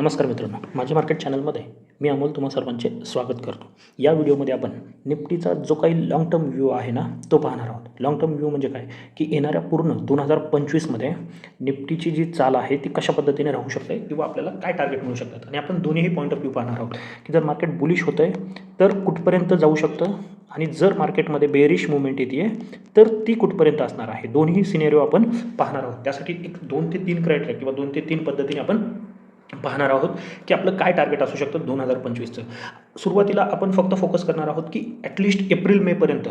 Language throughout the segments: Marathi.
नमस्कार मित्रांनो माझे मार्केट चॅनलमध्ये मी अमोल तुम्हा सर्वांचे स्वागत करतो. या व्हिडिओमध्ये आपण निफ्टीचा जो काही लाँग टर्म व्ह्यू आहे ना तो पाहणार आहोत. लाँग टर्म व्ह्यू म्हणजे काय? की येणाऱ्या पूर्ण दोन हजार पंचवीसमध्ये निफ्टीची जी चाल आहे ती कशा पद्धतीने राहू शकते किंवा आपल्याला काय टार्गेट मिळू शकतात? आणि आपण दोन्हीही पॉईंट ऑफ व्ह्यू पाहणार आहोत. की जर मार्केट बुलिश होतं आहे तर कुठपर्यंत जाऊ शकतं? आणि जर मार्केटमध्ये बेरिश मुवमेंट येते तर ती कुठपर्यंत असणार आहे? दोन्ही सिनेरिओ आपण पाहणार आहोत. त्यासाठी एक दोन ते तीन क्रायटेरिया किंवा दोन ते तीन पद्धतीने आपण पाहणार आहोत की आपलं काय टार्गेट असू शकतं दोन हजार पंचवीसचं. सुरुवातीला आपण फक्त फोकस करणार आहोत की ॲटलिस्ट एप्रिल मेपर्यंत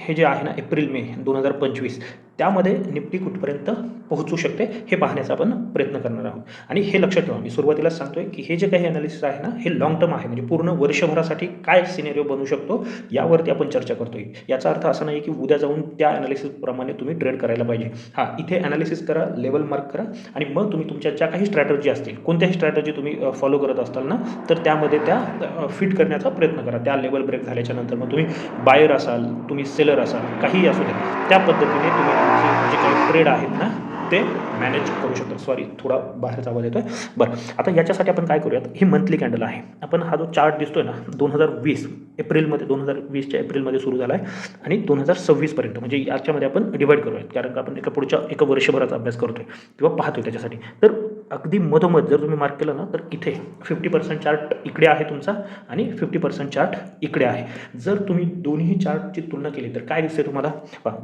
हे जे आहे ना एप्रिल मे दोन हजार पंचवीस त्यामध्ये निफ्टी कुठपर्यंत पोहोचू शकते हे पाहण्याचा आपण प्रयत्न करणार आहोत. आणि हे लक्षात ठेवा मी सुरुवातीला सांगतोय की हे जे काही अनालिसिस आहे ना हे लॉंग टर्म आहे. म्हणजे पूर्ण वर्षभरासाठी काय सिनेरिओ बनू शकतो यावरती आपण चर्चा करतोय. याचा अर्थ असा नाही की उद्या जाऊन त्या अनालिसिसप्रमाणे तुम्ही ट्रेड करायला पाहिजे. हां इथे अनालिसिस करा लेवल मार्क करा आणि मग तुम्ही तुमच्या ज्या काही स्ट्रॅटर्जी असतील कोणत्याही स्ट्रॅटर्जी तुम्ही फॉलो करत असताल ना तर त्यामध्ये त्या फिट करण्याचा प्रयत्न करा. त्या लेवल ब्रेक झाल्याच्यानंतर मग तुम्ही बायर असाल तुम्ही सेलर असा काहीही असू दे त्या पद्धतीने तुम्ही तुमचे जे काही ट्रेड आहेत ना ते मॅनेज करू शकता. सॉरी थोडा बाहेरचा आवाज येतो आहे बरं आता याच्यासाठी आपण काय करूयात? ही मंथली कॅन्डल आहे. आपण हा जो चार्ट दिसतोय ना दोन हजार वीस एप्रिलमध्ये दोन हजार वीसच्या एप्रिलमध्ये सुरू झाला आहे आणि दोन हजार सव्वीसपर्यंत म्हणजे याच्यामध्ये आपण डिवाईड करूयात. कारण आपण एका पुढच्या एका वर्षभराचा अभ्यास करतोय किंवा पाहतोय त्याच्यासाठी. तर अगदी मधोमध जर तुम्ही मार्क केलं ना तर इथे फिफ्टी पर्सेंट चार्ट इकडे आहे तुमचा आणि फिफ्टी पर्सेंट चार्ट इकडे आहे. जर तुम्ही दोन्ही चार्टची तुलना केली तर काय दिसते तुम्हाला?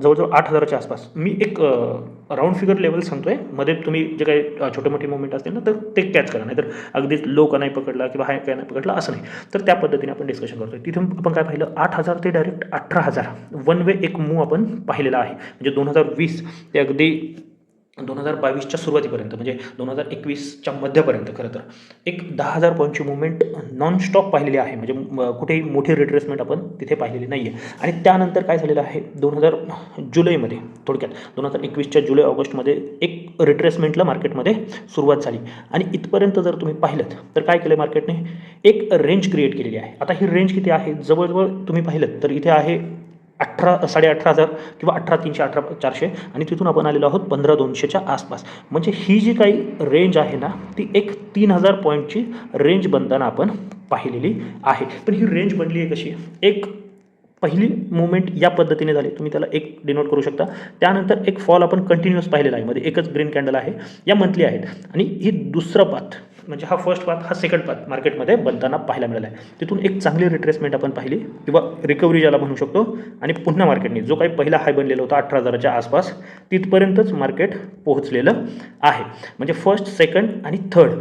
जवळजवळ आठ हजाराच्या आसपास. मी एक राऊंड फिगर लेवल सांगतोय. मध्ये तुम्ही जे काही छोटे मोठे मुवमेंट असतील ना तर ते कॅच करा. नाही तर अगदीच लो का नाही पकडला किंवा हाय काय नाही पकडला असं नाही. तर त्या पद्धतीने आपण डिस्कशन करतोय. तिथून आपण काय पाहिलं? आठ हजार ते डायरेक्ट अठरा हजार. वन वे एक मूव आपण पाहिलेला आहे. म्हणजे दोन हजार वीस ते अगदी दोन हजार बावीसच्या सुरुवातीपर्यंत म्हणजे दोन हजार एकवीसच्या मध्यापर्यंत खरं तर. एक दहा हजार पॉईंटची मुवमेंट नॉनस्टॉप पाहिलेली आहे. म्हणजे म- कुठेही मोठी रिट्रेसमेंट आपण तिथे पाहिलेली नाही आहे आणि त्यानंतर काय झालेलं आहे? दोन हजार जुलैमध्ये थोडक्यात दोन हजार एकवीसच्या जुलै ऑगस्टमध्ये एक रिट्रेसमेंटला मार्केटमध्ये सुरुवात झाली. आणि इथपर्यंत जर तुम्ही पाहिलं तर काय केलं मार्केटने? एक रेंज क्रिएट केलेली आहे. आता ही रेंज किती आहे? जवळजवळ तुम्ही पाहिलं तर इथे आहे अठरा साडे अठरा हजार किंवा अठरा तीनशे अठरा चारशे आणि तिथून आपण आलेलो आहोत पंधरा दोनशेच्या आसपास. म्हणजे ही जी काही रेंज आहे ना ती एक तीन हजार पॉईंटची रेंज बनताना आपण पाहिलेली आहे. पण ही रेंज बनली आहे कशी? एक पहिली मुवमेंट या पद्धतीने झाली. तुम्ही त्याला एक डिनोट करू शकता. त्यानंतर एक फॉल आपण कंटिन्युअस पाहिलेला आहे. मध्ये एकच ग्रीन कॅन्डल आहे. या मंथली आहेत. आणि ही दुसरं पाथ म्हणजे हा फर्स्ट पाथ हा सेकंड पाथ मार्केटमध्ये बनताना पाहायला मिळाला आहे तिथून एक चांगली रिट्रेसमेंट आपण पाहिली किंवा रिकव्हरी ज्याला म्हणू शकतो आणि पुन्हा मार्केटने जो काही पहिला हाय बनलेला होता अठरा हजाराच्या आसपास तिथपर्यंतच मार्केट पोहोचलेलं आहे. म्हणजे फर्स्ट सेकंड आणि थर्ड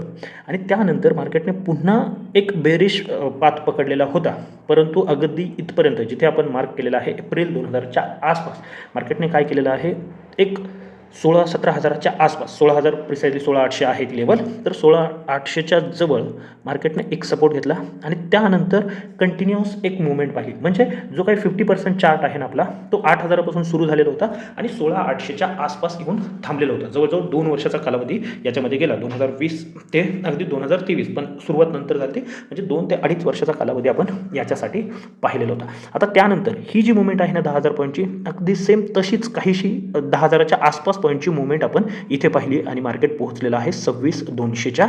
आणि त्यानंतर मार्केटने पुन्हा एक बेरिश पाथ पकडलेला होता. परंतु अगदी इथपर्यंत जिथे आपण मार्क केलेला आहे एप्रिल दोन हजारच्या आसपास मार्केटने काय केलेलं आहे एक सोळा सतरा हजाराच्या आसपास सोळा हजार प्रिसाइजली सोळा आठशे आहे लेवल तर सोळा आठशेच्या जवळ मार्केटने एक सपोर्ट घेतला आणि त्यानंतर कंटिन्युअस एक मुवमेंट पाहिली. म्हणजे जो काही फिफ्टी पर्सेंट चार्ट आहे ना आपला तो आठ हजारापासून सुरू झालेला होता आणि सोळा आठशेच्या आसपास येऊन थांबलेला होता. जवळजवळ दोन वर्षाचा कालावधी याच्यामध्ये गेला दोन हजार वीस ते अगदी दोन हजार तेवीस. पण सुरुवात नंतर झाली म्हणजे दोन ते अडीच वर्षाचा कालावधी आपण याच्यासाठी पाहिलेला होता. आता त्यानंतर ही जी मुवमेंट आहे ना दहा हजार पॉईंटची अगदी सेम तशीच काहीशी दहा हजाराच्या आसपास पॉईंटची मुवमेंट आपण इथे पाहिली आणि मार्केट पोहोचलेलं आहे सव्वीस दोनशेच्या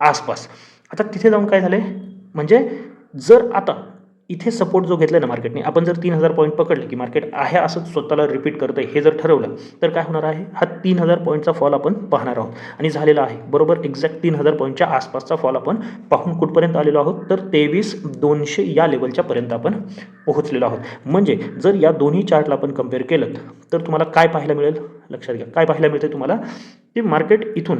आसपास. आता तिथे जाऊन काय झालं म्हणजे जर आता इथे सपोर्ट जो घेतला ना मार्केटने आपण जर तीन हजार पॉईंट पकडले की मार्केट आहे असं स्वतःला रिपीट करतं हे जर ठरवलं तर काय होणार आहे? हा तीन हजार पॉईंटचा फॉल आपण पाहणार आहोत. आणि झालेला आहे. बरोबर? एक्झॅक्ट तीन हजार पॉईंटच्या आसपासचा फॉल आपण पाहून कुठपर्यंत आलेलो आहोत? तर तेवीस दोनशे या लेवलच्या पर्यंत आपण पोहोचलेलो आहोत. म्हणजे जर या दोन्ही चार्टला आपण कंपेअर केलं तर तुम्हाला काय पाहायला मिळेल? लक्षात घ्या. काय पाहायला मिळते तुम्हाला? ते मार्केट इथून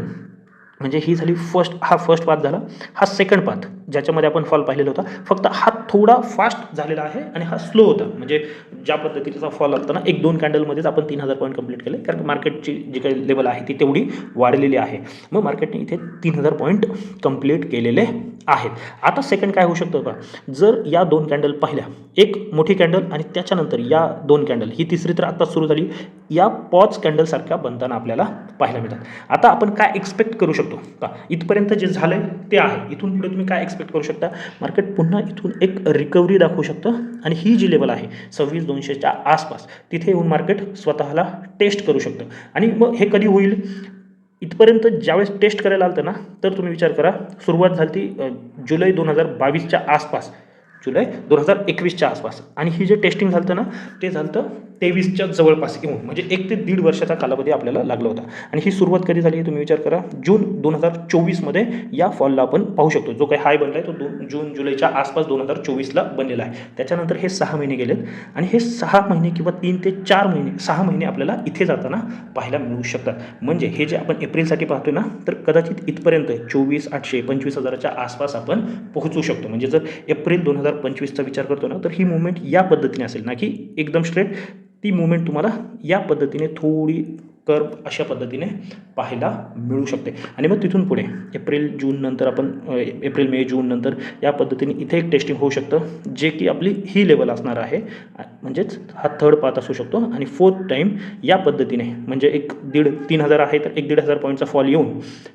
म्हणजे ही झाली फर्स्ट हा फर्स्ट पाथ झाला. हा सेकंड पाथ ज्याच्यामध्ये आपण फॉल पाहिलेला होता. फक्त हा थोडा फास्ट झालेला आहे आणि हा स्लो होता. म्हणजे ज्या पद्धतीचा फॉल आला एक दोन कॅन्डलमध्येच आपण तीन हजार पॉईंट कंप्लीट केले. कारण मार्केटची जी काही लेवल आहे ती तेवढी वाढलेली आहे. मग मार्केटने इथे तीन हजार पॉईंट कंप्लीट केलेले आहेत. आता सेकंड काय होऊ शकतं का जर या दोन कॅन्डल पाहिल्या एक मोठी कॅन्डल आणि त्याच्यानंतर या दोन कॅन्डल ही तिसरी तर आत्ताच सुरू झाली. या पॉच कॅन्डलसारख्या बनताना आपल्याला पाहायला मिळतात. आता आपण काय एक्सपेक्ट करू शकतो? का? इथपर्यंत जे झालं आहे ते आहे. इथून पुढे तुम्ही काय एक्सपेक्ट करू शकता? मार्केट पुन्हा इथून एक रिकव्हरी दाखवू शकतं आणि ही जी लेवल आहे सव्वीस दोनशेच्या आसपास तिथे येऊन मार्केट स्वतःला टेस्ट करू शकतं. आणि मग हे कधी होईल? इथपर्यंत ज्यावेळेस टेस्ट करायला आलं ना तर तुम्ही विचार करा सुरुवात झाली ती जुलै दोन हजार बावीसच्या आसपास. जुलै दोन हजार एकवीसच्या आसपास. आणि ही जे टेस्टिंग झालं ना ते झालं तेवीसच्या जवळपास येऊन म्हणजे एक ते दीड वर्षाचा कालावधी आपल्याला लागला होता. आणि ही सुरुवात कधी झाली तुम्ही विचार करा. जून दोन हजार चोवीसमध्ये या फॉलला आपण पाहू शकतो. जो काही हाय बनला आहे तो दोन जून जुलैच्या आसपास दोन हजार चोवीसला बनलेला आहे. त्याच्यानंतर हे सहा महिने गेलेत. आणि हे सहा महिने किंवा तीन ते चार महिने सहा महिने आपल्याला इथे जाताना पाहायला मिळू शकतात. म्हणजे हे जे आपण एप्रिलसाठी पाहतोय ना तर कदाचित इथपर्यंत चोवीस आठशे पंचवीस हजाराच्या आसपास आपण पोहोचू शकतो. म्हणजे जर एप्रिल दोन हजार पंचवीसचा विचार करतो ना तर ही मुवमेंट या पद्धतीने असेल ना की एकदम स्ट्रेट ती मुवमेंट तुम्हाला या पद्धतीने थोडी कर्व अशा पद्धतीने पाहायला मिळू शकते. आणि मग तिथून पुढे एप्रिल जून नंतर आपण एप्रिल मे जून नंतर या पद्धतीने इथे एक टेस्टिंग होऊ शकतं जे की आपली ही लेवल असणार आहे. म्हणजेच हा थर्ड पाथ असू शकतो. आणि फोर्थ टाईम या पद्धतीने म्हणजे एक दीड तीन हजार आहे तर एक दीड हजार पॉईंटचा फॉल येऊन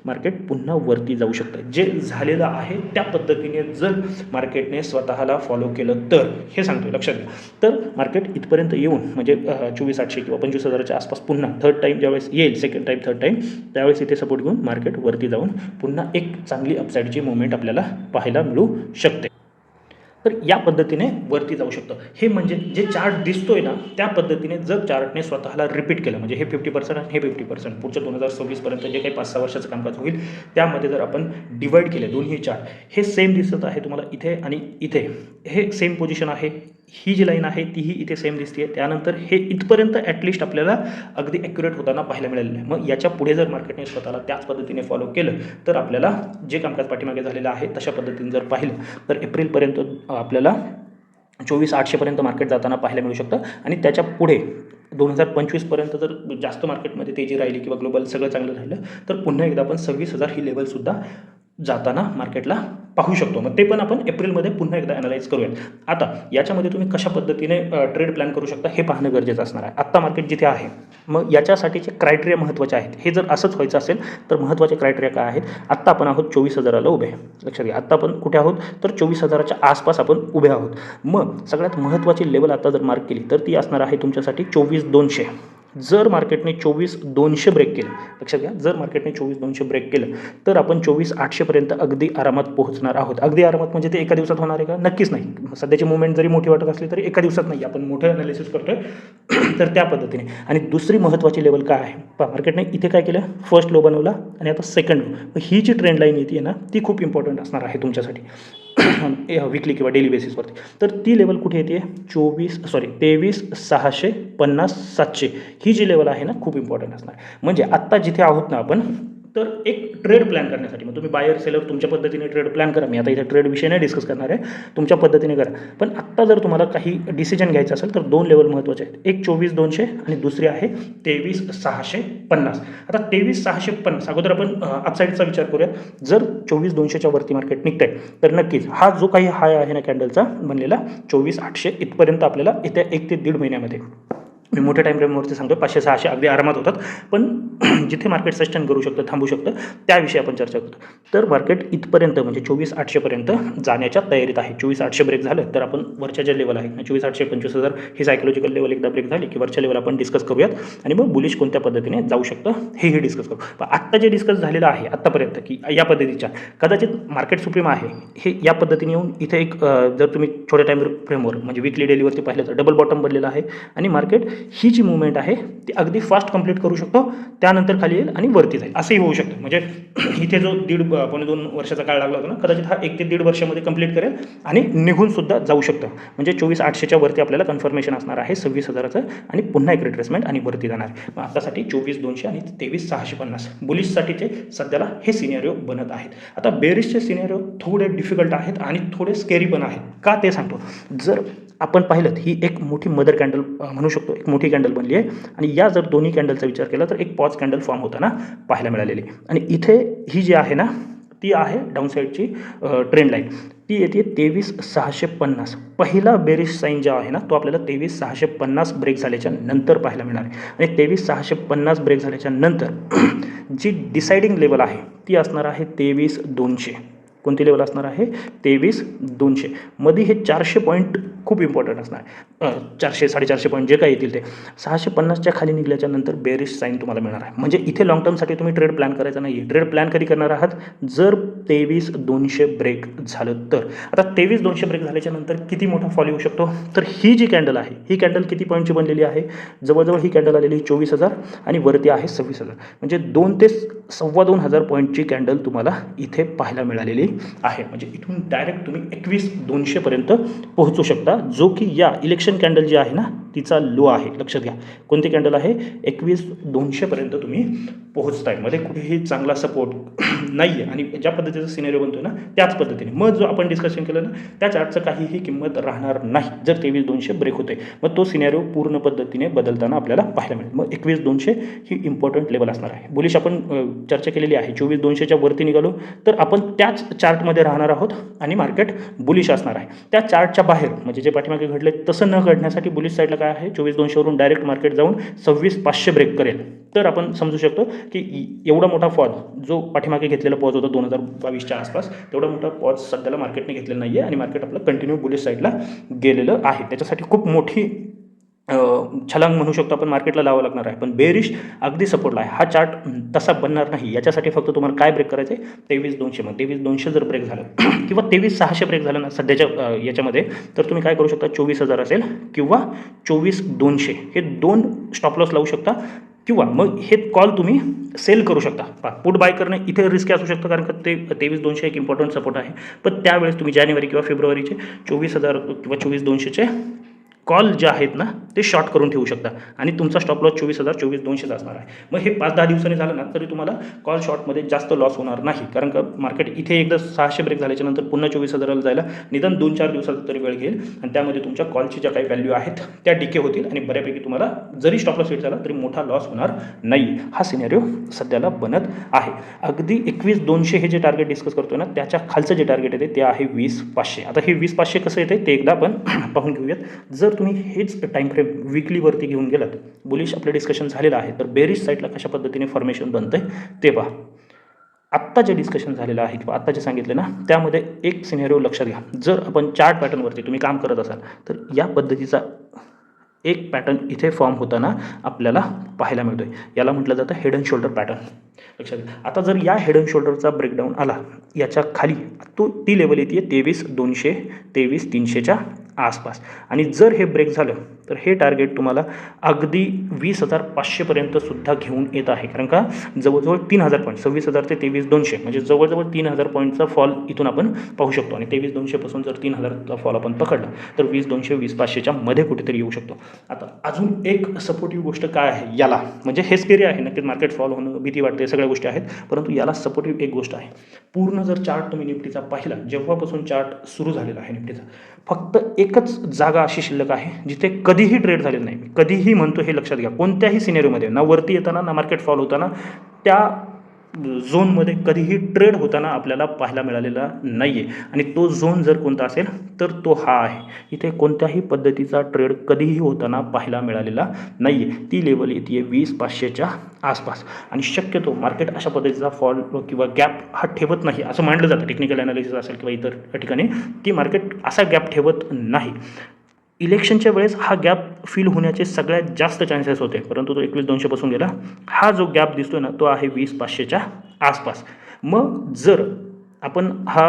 मार्केट पुन्हा वरती जाऊ शकतं जे झालेलं आहे त्या पद्धतीने जर मार्केटने स्वतःला फॉलो केलं तर हे सांगतो लक्षात घ्या. तर मार्केट इथपर्यंत येऊन म्हणजे चोवीस आठशे किंवा पंचवीस हजाराच्या आसपास पुन्हा थर्ड टाईम ज्यावेळेस येईल सेकंड टाईम थर्ड टाईम त्यावेळेस इथे सपोर्ट घेऊन मार्केट वरती जाऊन पुन्हा एक चांगली अपसाईडची मुवमेंट आपल्याला पाहायला मिळू शकते. तर या पद्धतीने वरती जाऊ शकतं. हे म्हणजे जे चार्ट दिसतोय ना त्या पद्धतीने जर चार्टने स्वतःला रिपीट केलं म्हणजे हे फिफ्टी पर्सेंट आणि हे फिफ्टी पर्सेंट पुढच्या दोन हजार सव्वीसपर्यंत जे काही पाच सहा वर्षाचं कामकाज होईल त्यामध्ये जर आपण डिवाईड केले दोन्ही चार्ट हे सेम दिसत आहे तुम्हाला इथे आणि इथे. हे सेम पोझिशन आहे ही जी लाईन आहे तीही इथे सेम दिसते त्यानंतर हे इथपर्यंत ॲटलिस्ट आपल्याला अगदी ॲक्युरेट होताना पाहायला मिळालेलं आहे. मग याच्यापुढे जर मार्केटने स्वतःला त्याच पद्धतीने फॉलो केलं तर आपल्याला जे कामकाज पाठीमागे झालेलं आहे तशा पद्धतीने जर पाहिलं तर एप्रिलपर्यंत आपल्याला चोवीस आठशेपर्यंत मार्केट जाताना पाहायला मिळू शकतं. आणि त्याच्या पुढे दोन हजार पंचवीसपर्यंत जर जास्त मार्केटमध्ये तेजी राहिली किंवा ग्लोबल सगळं चांगलं राहिलं तर पुन्हा एकदा आपण सव्वीस हजार ही लेवलसुद्धा जाताना मार्केटला पाहू शकतो. मग ते पण आपण एप्रिलमध्ये पुन्हा एकदा ॲनालाइज करूयात. आता याच्यामध्ये तुम्ही कशा पद्धतीने ट्रेड प्लॅन करू शकता हे पाहणं गरजेचं असणार आहे. आत्ता मार्केट जिथे आहे मग याच्यासाठीचे क्रायटेरिया महत्त्वाचे आहेत हे जर असंच व्हायचं असेल तर महत्त्वाचे क्रायटेरिया काय आहेत? आत्ता आपण आहोत चोवीस हजाराला उभे लक्षात घ्या. आत्ता आपण कुठे आहोत? तर चोवीस हजाराच्या आसपास आपण उभे आहोत. मग सगळ्यात महत्त्वाची लेवल आता जर मार्क केली तर ती असणार आहे तुमच्यासाठी चोवीस दोनशे. जर मार्केटने चोवीस दोनशे ब्रेक केलं लक्षात घ्या जर मार्केटने चोवीस दोनशे ब्रेक केलं तर आपण चोवीस आठशेपर्यंत अगदी आरामात पोहोचणार आहोत. अगदी आरामात म्हणजे ते एका दिवसात होणार आहे का? नक्कीच नाही. सध्याची मुवमेंट जरी मोठी वाटत असली तरी एका दिवसात नाही. आपण मोठं अनालिसिस करतोय. तर त्या पद्धतीने. आणि दुसरी महत्त्वाची लेवल काय आहे? पहा मार्केटने इथे काय केलं? फर्स्ट लो बनवला आणि आता सेकंड लो ही जी ट्रेंड लाईन येते ना ती खूप इम्पॉर्टंट असणार आहे तुमच्यासाठी. विकली किंवा डेली बेसिसवरती तर ती लेवल कुठे येते? चोवीस सॉरी तेवीस सहाशे पन्नास सातशे. ही जी लेवल आहे ना खूप इम्पॉर्टंट असणार. म्हणजे आत्ता जिथे आहोत ना आपण तर एक ट्रेड प्लॅन करण्यासाठी. मग तुम्ही बायर सेलर तुमच्या पद्धतीने ट्रेड प्लॅन करा. मी आता इथे ट्रेड विषय नाही डिस्कस करणार आहे. तुमच्या पद्धतीने करा. पण आत्ता जर तुम्हाला काही डिसिजन घ्यायचं असेल तर दोन लेवल महत्त्वाचे आहेत. एक चोवीस दोनशे आणि दुसरी आहे तेवीस सहाशे पन्नास. आता तेवीस सहाशे पन्नास अगोदर आपण अपसाईडचा विचार करूया जर चोवीस दोनशेच्या वरती मार्केट निघतंय तर नक्कीच हा जो काही हाय आहे ना कॅन्डलचा बनलेला चोवीस आठशे इथपर्यंत आपल्याला येत्या एक ते दीड महिन्यामध्ये. मी मोठ्या टाईम फ्रेमवरती सांगतो पाचशे सहाशे अगदी आरामात होतात. पण जिथे मार्केट सस्टेन करू शकतं थांबू शकतं त्याविषयी आपण चर्चा करतो. तर मार्केट इथपर्यंत म्हणजे चोवीस आठशेपर्यंत जाण्याच्या तयारीत आहे. चोवीस आठशे ब्रेक झालं तर आपण वरच्या ज्या लेवल आहे चोवीस आठशे पंचवीस हजार ही सायकोलॉजिकल लेवल एकदा ब्रेक झाली की वरच्या लेवल आपण डिस्कस करूयात. आणि मग बुलिश कोणत्या पद्धतीने जाऊ शकतं हेही डिस्कस करू. पण आत्ता जे डिस्कस झालेलं आहे आत्तापर्यंत की या पद्धतीच्या कदाचित मार्केट सुप्रीम आहे हे या पद्धतीने येऊन इथे एक जर तुम्ही छोट्या टाईम फ्रेमवर म्हणजे विकली डेलीवरती पाहिलं तर डबल बॉटम बनलेलं आहे. आणि मार्केट ही जी मुवमेंट आहे ती अगदी फास्ट कंप्लीट करू शकतो त्यानंतर खाली येईल आणि वरती जाईल. असंही होऊ शकतं. म्हणजे इथे जो दीड पावणे दोन वर्षाचा काळ लागला होता ना कदाचित हा एक ते दीड वर्षामध्ये कंप्लीट करेल आणि निघून सुद्धा जाऊ शकतं. म्हणजे चोवीस आठशेच्या वरती आपल्याला कन्फर्मेशन असणार आहे सव्वीस हजाराचं आणि पुन्हा एक रिट्रेसमेंट आणि वरती जाणार. मग आतासाठी चोवीस दोनशे आणि तेवीस सहाशे पन्नास. बुलिशसाठीचे सध्याला हे सिनेरिओ बनत आहेत. आता बेरिसचे सिनेरिओ थोडे डिफिकल्ट आहेत आणि थोडे स्केरी पण आहेत. का ते सांगतो? जर आपण पाहिलं ही एक मोठी मदर कॅन्डल म्हणू शकतो एक मोठी कॅन्डल बनली आहे. आणि या जर दोन्ही कॅन्डलचा विचार केला तर एक पॉज कॅन्डल फॉर्म होताना पाहायला मिळालेली आणि इथे ही जी आहे ना ती आहे डाऊन साईडची ट्रेंड लाईन ती येते तेवीस सहाशे पन्नास. पहिला बेरिश साईन जो आहे ना तो आपल्याला तेवीस सहाशे पन्नास ब्रेक झाल्याच्यानंतर पाहायला मिळणार आहे. आणि तेवीस सहाशे पन्नास ब्रेक झाल्याच्यानंतर जी डिसाइडिंग लेवल आहे ती असणार आहे तेवीस दोनशे. कोणती लेवल असणार आहे? तेवीस दोनशे. मध्ये हे चारशे पॉईंट खूप इम्पॉर्टंट असणार. आहे चारशे साडेचारशे पॉईंट जे काही येतील ते. सहाशे पन्नासच्या खाली निघाल्याच्या नंतर बेरिश साईन तुम्हाला मिळणार आहे. म्हणजे इथे लॉंग टर्मसाठी तुम्ही ट्रेड प्लॅन करायचा नाही आहे ट्रेड प्लॅन कधी करणार आहात? जर तेवीस दोनशे ब्रेक झालं तर. आता तेवीस दोनशे ब्रेक झाल्याच्यानंतर किती मोठा फॉल येऊ शकतो? तर ही जी कॅन्डल आहे ही कॅन्डल किती पॉईंटची बनलेली आहे? जवळजवळ ही कॅन्डल आलेली चोवीस हजार आणि वरती आहे सव्वीस हजार. म्हणजे दोन ते सव्वा दोन हजार पॉईंटची कॅन्डल तुम्हाला इथे पाहायला मिळालेली आहे. म्हणजे इथून डायरेक्ट तुम्ही एकवीस दोनशेपर्यंत पोहोचू शकता. जो की या इलेक्शन कॅन्डल जी आहे ना तिचा लो आहे. लक्षात घ्या. कोणती कॅन्डल आहे? एकवीस दोनशेपर्यंत तुम्ही पोहोचताय. मध्ये कुठेही चांगला सपोर्ट नाही आहे आणि ज्या पद्धतीचा सिनेरिओ बनतो ना त्याच पद्धतीने. मग जो आपण डिस्कशन केलं ना त्या चार्टचं काहीही किंमत राहणार नाही. जर तेवीस दोनशे ब्रेक होते मग तो सिनेरिओ पूर्ण पद्धतीने बदलताना आपल्याला पाहायला मिळेल. मग एकवीस दोनशे ही इम्पॉर्टंट लेवल असणार आहे. बुलिश आपण चर्चा केलेली आहे. चोवीस दोनशेच्या वरती निघालो तर आपण त्याच चार्टमध्ये राहणार आहोत आणि मार्केट बुलिश असणार आहे. त्या चार्टच्या बाहेर म्हणजे जे पाठीमागे घडले तसं न घडण्यासाठी बुलिश साईडला काय आहे? चोवीस दोनशेवरून डायरेक्ट मार्केट जाऊन सव्वीस पाचशे ब्रेक करेल. तर आपण समजू शकतो की एवढा मोठा पॉज जो पाठीमागे घेतलेला पॉज होता दोन हजार बावीसच्या आसपास तेवढा मोठा पॉज सध्याला मार्केटने घेतलेला नाही आहे आणि मार्केट आपलं कंटिन्यू बुलिश साईडला गेलेलं आहे. त्याच्यासाठी खूप मोठी छलांग म्हणू शकतो आपण मार्केटला लावावं लागणार आहे. पण बेरिश अगदी सपोर्टला आहे. हा चार्ट तसा बनणार नाही. याच्यासाठी फक्त तुम्हाला काय ब्रेक करायचं आहे तेवीस दोनशे मग तेवीस दोनशे जर ब्रेक झालं किंवा तेवीस सहाशे ब्रेक झालं ना सध्याच्या याच्यामध्ये तर तुम्ही काय करू शकता? चोवीस हजार असेल किंवा चोवीस दोनशे. हे दोन स्टॉप लॉस लावू शकता. किंवा मग हे कॉल तुम्ही सेल करू शकता. पा पुट बाय करणं इथे रिस्क असू शकतं कारण का ते तेवीस दोनशे एक इम्पॉर्टंट सपोर्ट आहे. पण त्यावेळेस तुम्ही जानेवारी किंवा फेब्रुवारीचे चोवीस हजार किंवा चोवीस दोनशेचे कॉल जे आहेत ना ते शॉर्ट करून ठेवू शकता. आणि तुमचा स्टॉप लॉस चोवीस हजार चोवीस दोनशेचा असणार आहे. मग हे पाच दहा दिवसांनी झालं ना तरी तुम्हाला कॉल शॉर्टमध्ये जास्त लॉस होणार नाही. कारण का मार्केट इथे एकदा सहाशे ब्रेक झाल्याच्यानंतर पुन्हा चोवीस हजाराला जायला निदान दोन चार दिवसाचा तरी वेळ घेईल. आणि त्यामध्ये तुमच्या कॉलची ज्या काही व्हॅल्यू आहेत त्या डिके होतील आणि बऱ्यापैकी तुम्हाला जरी स्टॉप लॉस हिट झाला तरी मोठा लॉस होणार नाही. हा सिनेरिओ सध्याला बनत आहे. अगदी एकवीस दोनशे हे जे टार्गेट डिस्कस करतोय ना त्याच्या खालचं जे टार्गेट येते ते आहे वीस पाचशे. आता हे वीस पाचशे कसं येते ते एकदा आपण पाहून घेऊयात. जर जर तुम्ही हेच टाईम फ्रेम विकलीवरती घेऊन गेलात बुलिश आपलं डिस्कशन झालेलं आहे तर बेरिश साईडला कशा पद्धतीने फॉर्मेशन बनतं आहे ते पहा. आत्ता जे डिस्कशन झालेलं आहे किंवा आत्ता जे सांगितले ना त्यामध्ये एक सिनेरिओ लक्षात घ्या. जर आपण चार्ट पॅटर्नवरती तुम्ही काम करत असाल तर या पद्धतीचा एक पॅटर्न इथे फॉर्म होताना आपल्याला पाहायला मिळतो आहे याला म्हटलं जातं हेड अँड शोल्डर पॅटर्न लक्षात घ्या. आता जर या हेड अँड शोल्डरचा ब्रेकडाऊन आला याच्या खाली तो ती लेवल येते तेवीस दोनशे तेवीस तीनशेच्या आसपास. आणि जर हे ब्रेक झालं तर हे टार्गेट तुम्हाला अगदी वीस हजार पाचशेपर्यंत सुद्धा घेऊन येत आहे. कारण का? जवळजवळ तीन हजार पॉईंट सव्वीस हजार ते तेवीस दोनशे. म्हणजे जवळजवळ तीन हजार पॉईंटचा फॉल इथून आपण पाहू शकतो. आणि तेवीस दोनशेपासून जर तीन हजारचा फॉल आपण पकडला तर वीस दोनशे वीस पाचशेच्या मध्ये कुठेतरी येऊ शकतो. आता अजून एक सपोर्टिव्ह गोष्ट काय आहे? याला. म्हणजे हे स्केरी आहे. नक्कीच मार्केट फॉल होणं भीती वाटते सगळ्या गोष्टी आहेत. परंतु याला सपोर्टिव्ह एक गोष्ट आहे. पूर्ण जर चार्ट तुम्ही निफ्टीचा पाहिला जेव्हापासून चार्ट सुरू झालेला आहे निफ्टीचा फक्त एकच जागा अशी शिल्लक आहे जिथे कधीही ट्रेड झालेलं नाही. कधीही म्हणतो हे लक्षात घ्या. कोणत्याही सिनेरीमध्ये ना वरती येताना ना मार्केट फॉल होताना त्या झोनमध्ये कधीही ट्रेड होताना आपल्याला पाहायला मिळालेला नाही आहे आणि तो झोन जर कोणता असेल तर तो हा आहे. इथे कोणत्याही पद्धतीचा ट्रेड कधीही होताना पाहायला मिळालेला नाही आहे ती लेवल येते आहे वीस पाचशेच्या आसपास. आणि शक्यतो मार्केट अशा पद्धतीचा फॉल किंवा गॅप हा ठेवत नाही असं मानलं जातं. टेक्निकल ॲनालिसिस असेल किंवा इतर ठिकाणी की मार्केट असा गॅप ठेवत नाही. इलेक्शनच्या वेळेस हा गॅप फिल होण्याचे सगळ्यात जास्त चान्सेस होते. परंतु तो एकवीस दोनशेपासून गेला. हा जो गॅप दिसतोय ना तो आहे वीस पाचशेच्या आसपास. मग जर आपण हा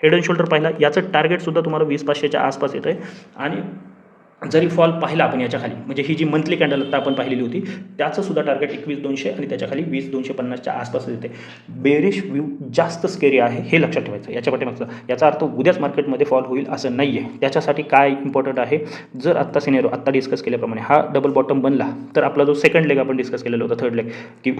हेड अँड शोल्डर पाहिला याचं टार्गेटसुद्धा तुम्हाला वीस पाचशेच्या आसपास येतं आहे आणि जरी फॉल पाहिला आपण याच्याखाली म्हणजे ही जी मंथली कॅन्डल आता आपण पाहिलेली होती त्याचं सुद्धा टार्गेट एकवीस दोनशे आणि त्याच्याखाली वीस दोनशे पन्नासच्या आसपास येते. बेरिश व्यू जास्त स्केरी आहे हे लक्षात ठेवायचं याच्या पाठीमागचं. याचा अर्थ उद्याच मार्केटमध्ये फॉल होईल असं नाही आहे त्याच्यासाठी काय इम्पॉर्टंट आहे? जर आत्ता सिनेरो आत्ता डिस्कस केल्याप्रमाणे हा डबल बॉटम बनला तर आपला जो सेकंड लेग आपण डिस्कस केलेला होता थर्ड लेग की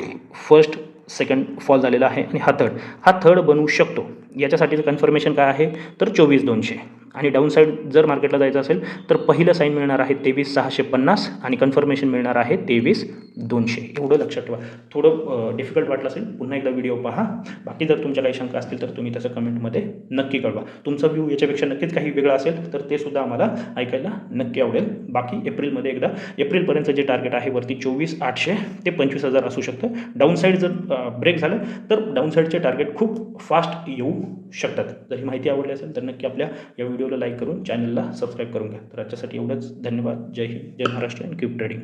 फर्स्ट सेकंड फॉल झालेला आहे आणि हा थर्ड हा थर्ड बनवू शकतो. याच्यासाठीचं कन्फर्मेशन काय आहे? तर चोवीस दोनशे. आणि डाऊन साईड जर मार्केटला जायचं असेल तर पहिलं साईन मिळणार आहे तेवीस सहाशे पन्नास आणि कन्फर्मेशन मिळणार आहे तेवीस दोनशे. एवढं लक्षात ठेवा. थोडं डिफिकल्ट वाटलं असेल पुन्हा एकदा व्हिडिओ पहा. बाकी जर तुमच्या काही शंका असतील तर तुम्ही तसं कमेंटमध्ये नक्की कळवा. तुमचा व्ह्यू याच्यापेक्षा नक्कीच काही वेगळा असेल तर ते सुद्धा आम्हाला ऐकायला नक्की आवडेल. बाकी एप्रिलमध्ये एकदा एप्रिलपर्यंत जे टार्गेट आहे वरती चोवीस आठशे ते पंचवीस हजार असू शकतं. डाऊन साईड जर ब्रेक झालं तर डाऊन साईडचे टार्गेट खूप फास्ट येऊ शकतात. जर ही माहिती आवडली असेल तर नक्की आपल्या या व्हिडिओला लाईक करून चॅनलला सबस्क्राईब करून घ्या. तर याच्यासाठी एवढंच. धन्यवाद. जय हिंद. जय महाराष्ट्र. And Cube Trading